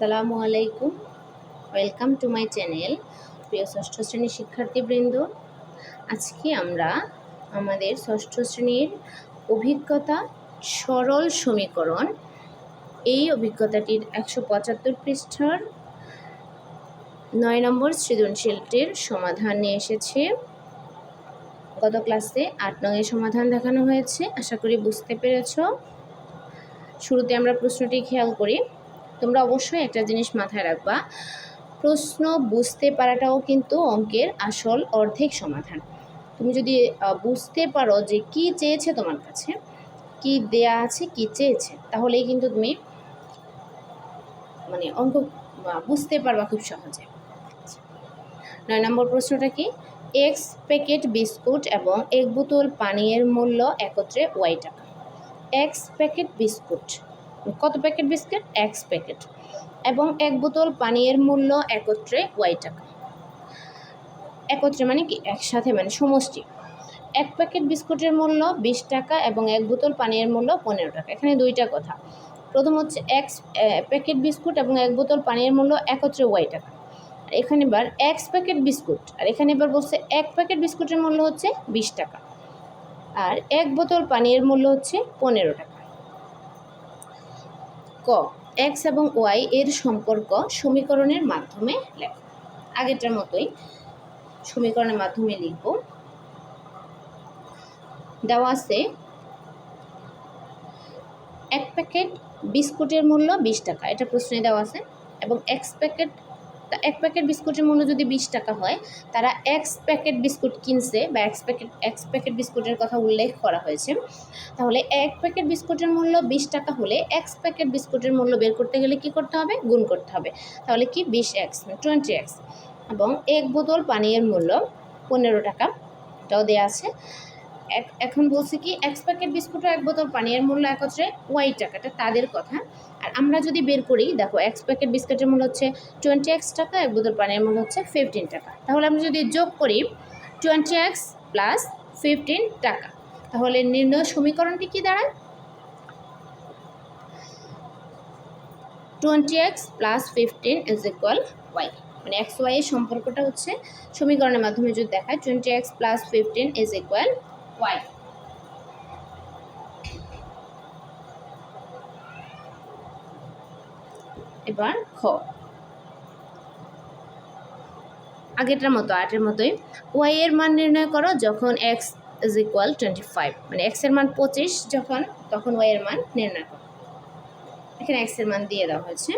আসসালামু আলাইকুম। Welcome to my channel প্রিয় ষষ্ঠ শ্রেণির শিক্ষার্থীবৃন্দ। আজকে আমরা আমাদের ষষ্ঠ শ্রেণির অভিজ্ঞতা সরল সমীকরণ, এই অভিজ্ঞতাটির একশো পঁচাত্তর পৃষ্ঠার নয় নম্বর সৃজনশীলটির সমাধান নিয়ে এসেছে। গত ক্লাসে আট নঙের সমাধান দেখানো হয়েছে, আশা করি বুঝতে পেরেছ। শুরুতে আমরা প্রশ্নটি খেয়াল করি। তোমরা অবশ্যই একটা জিনিস মাথায় রাখবা, প্রশ্ন বুঝতে পারাটাও কিন্তু অঙ্কের আসল অর্ধেক সমাধান। তুমি যদি বুঝতে পারো যে কি চেয়েছে তোমার কাছে, কি দেয়া আছে, কি চেয়েছে, তাহলেই কিন্তু তুমি মানে অঙ্ক বুঝতে পারবা খুব সহজে। নয় নম্বর প্রশ্নটা কি? এক্স প্যাকেট বিস্কুট এবং এক বোতল পানীয়ের মূল্য একত্রে ওয়াই টাকা। এক্স প্যাকেট বিস্কুট কত প্যাকেট বিস্কুট? X packet. এবং এক বোতল পানীয়ের মূল্য একত্রে ওয়াই টাকা। একত্রে মানে কি? একসাথে মানে সমষ্টি। এক প্যাকেট বিস্কুটের মূল্য বিশ টাকা এবং এক বোতল পানীয়ের মূল্য পনেরো টাকা। এখানে দুইটা কথা। প্রথম হচ্ছে এক্স প্যাকেট বিস্কুট এবং এক বোতল পানীয়ের মূল্য একত্রে ওয়াই টাকা। আর এখানে এবার এক্স প্যাকেট বিস্কুট। আর এখানে এবার বলছে এক প্যাকেট বিস্কুটের মূল্য হচ্ছে বিশ টাকা। আর এক বোতল পানীয়ের মূল্য হচ্ছে পনেরো টাকা। ক এক্স এবং ওয়াই এর সম্পর্ক সমীকরণের মাধ্যমে লেখো। আগেরটার মতোই সমীকরণের মাধ্যমে লিখব। দেওয়া আছে, এক প্যাকেট বিস্কুটের মূল্য বিশ টাকা। এটা প্রশ্নে দেওয়া আছে। এবং এক্স প্যাকেট তা এক প্যাকেট বিস্কুটের মূল্য যদি বিশ টাকা হয়, তারা এক্স প্যাকেট বিস্কুট কিনছে বা এক্স প্যাকেট এক্স প্যাকেট বিস্কুটের কথা উল্লেখ করা হয়েছে। তাহলে এক প্যাকেট বিস্কুটের মূল্য বিশ টাকা হলে এক্স প্যাকেট বিস্কুটের মূল্য বের করতে গেলে কি করতে হবে? গুণ করতে হবে। তাহলে কি? বিশ এক্স টোয়েন্টি এক্স। এবং এক বোতল পানীয়ের মূল্য পনেরো টাকা। এটাও দেওয়া আছে। এখন বলছি কি এক্স প্যাকেট বিস্কুট এক বোতল পানীয়ের মূল্য একত্রে ওয়াই টাকাটা তাদের কথা। আর আমরা যদি বের করি, দেখো এক্স প্যাকেট বিস্কুটের মূল্য হচ্ছে টোয়েন্টি এক্স টাকা, এক বোতল পানীয়ের মূল্য হচ্ছে ফিফটিন টাকা। তাহলে আমরা যদি যোগ করি টোয়েন্টি এক্স প্লাস ফিফটিন টাকা। তাহলে নির্ণয় সমীকরণটি কি দাঁড়ায়? Twenty X plus fifteen is equal Y মানে এক্স ওয়াই এর সম্পর্কটা হচ্ছে সমীকরণের মাধ্যমে যদি দেখায় twenty X plus fifteen is equal Y এবার খ। আগেরটার মতো আটের মতোই। ওয়াই এর মান নির্ণয় করো যখন X is equal twenty five মানে এক্সের মান পঁচিশ যখন, তখন ওয়াই এর মান নির্ণয় করো। এখানে এক্সের মান দিয়ে দেওয়া হয়েছে।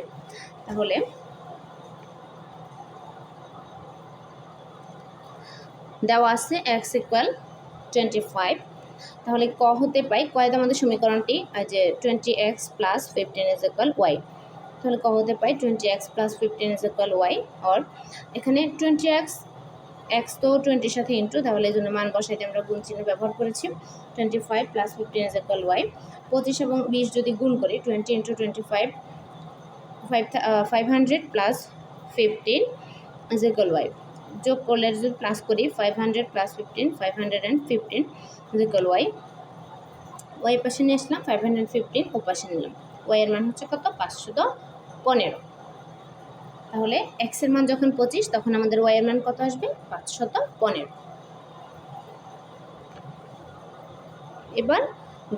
তাহলে দেওয়া আছে এক্স ইকুয়াল টোয়েন্টি ফাইভ তাহলে ক হতে পাই কয়েদ আমাদের সমীকরণটি যে twenty X plus fifteen is equal Y তাহলে ক হতে পাই twenty X plus fifteen is equal Y or এখানে টোয়েন্টি এক্স এক্স তো টোয়েন্টির সাথে ইন্টু তাহলে এই জন্য মান বসাইতে আমরা গুণ চিহ্ন ব্যবহার করেছি। Twenty five plus fifteen is equal Y পঁচিশ এবং বিশ যদি গুণ করি twenty into twenty five five five hundred plus fifteen is equal Y যোগ করলে যদি প্লাস করি five hundred plus fifteen five hundred and fifteen Y Y পাশে নিয়ে আসলাম ফাইভ হান্ড্রেড ফিফটিন ও পাশে নিলাম। ওয়াই এর মান হচ্ছে কত? পাঁচশত পনেরো। তাহলে এক্সের মান যখন পঁচিশ, তখন আমাদের ওয়াই এর মান কত আসবে? পাঁচশত পনেরো। এবার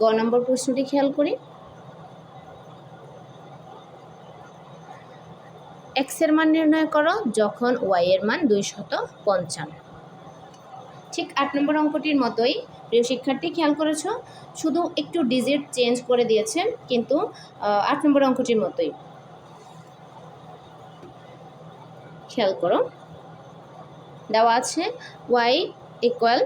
গ নম্বর প্রশ্নটি খেয়াল করি। এক্সের মান নির্ণয় করো, যখন ওয়াই এর মান দুইশত পঞ্চান্ন। ঠিক আট নম্বর অঙ্কটির মতোই, প্রিয় শিক্ষার্থী, খেয়াল করেছ? শুধু একটু ডিজিট চেঞ্জ করে দিয়েছে কিন্তু আট নম্বর অঙ্কটির মতোই। খেয়াল করো। দেওয়া আছে Y equal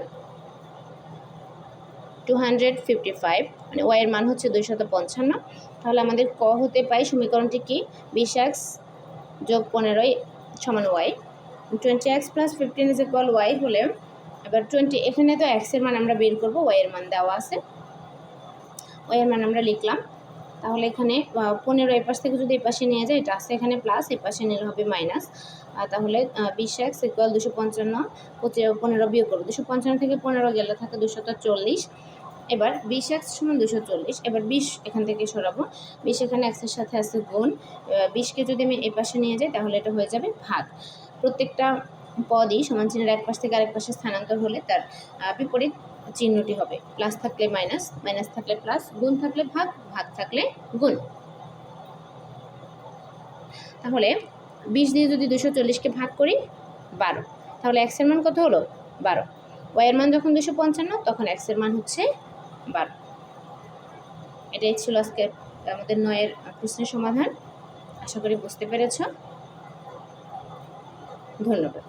two hundred fifty five মানে ওয়াই এর মান হচ্ছে দুইশত পঞ্চান্ন। তাহলে আমাদের ক হতে পাই সমীকরণটি কি? বিশ এক্স যোগ পনেরোই সমান Y. Twenty X plus fifteen is equal Y হলে এবার টোয়েন্টি এখানে তো এক্সের মান আমরা বের করব ওয়াই এর মান দেওয়া আছে। ওয়াই এর মান আমরা লিখলাম। তাহলে এখানে পনেরো এই পাশ থেকে যদি এই পাশে নিয়ে যায়, এটা আছে এখানে প্লাস এই পাশে নিলে হবে মাইনাস তাহলে বিশ এক্স ইকুয়াল দুশো পঞ্চান্ন পনেরো বিয়োগ করব। দুশো পঞ্চান্ন থেকে পনেরো গেলে থাকে দুশো চল্লিশ। এবার বিশ এক্স সমান দুশো চল্লিশ, এবার বিশ এখান থেকে সরাবো। বিশ এখানে এক্সের সাথে আছে গুণ বিশকে যদি আমি এ পাশে নিয়ে যাই, তাহলে এটা হয়ে যাবে ভাগ। প্রত্যেকটা পদই সমান চিহ্নের এক পাশ থেকে আরেক পাশে স্থানান্তর হলে তার বিপরীত চিহ্নটি হবে। প্লাস থাকলে মাইনাস মাইনাস থাকলে প্লাস, গুণ থাকলে ভাগ ভাগ থাকলে গুণ। তাহলে বিশ দিয়ে যদি দুশো চল্লিশকে ভাগ করি, বারো। তাহলে এক্সের মান কত হলো? বারো। ওয়াইয়ের মান যখন দুশো পঞ্চান্ন, তখন এক্সের মান হচ্ছে বারো এটাই ছিল আজকে আমাদের নয়ের প্রশ্নের সমাধান। আশা করি বুঝতে পেরেছ। ধন্যবাদ।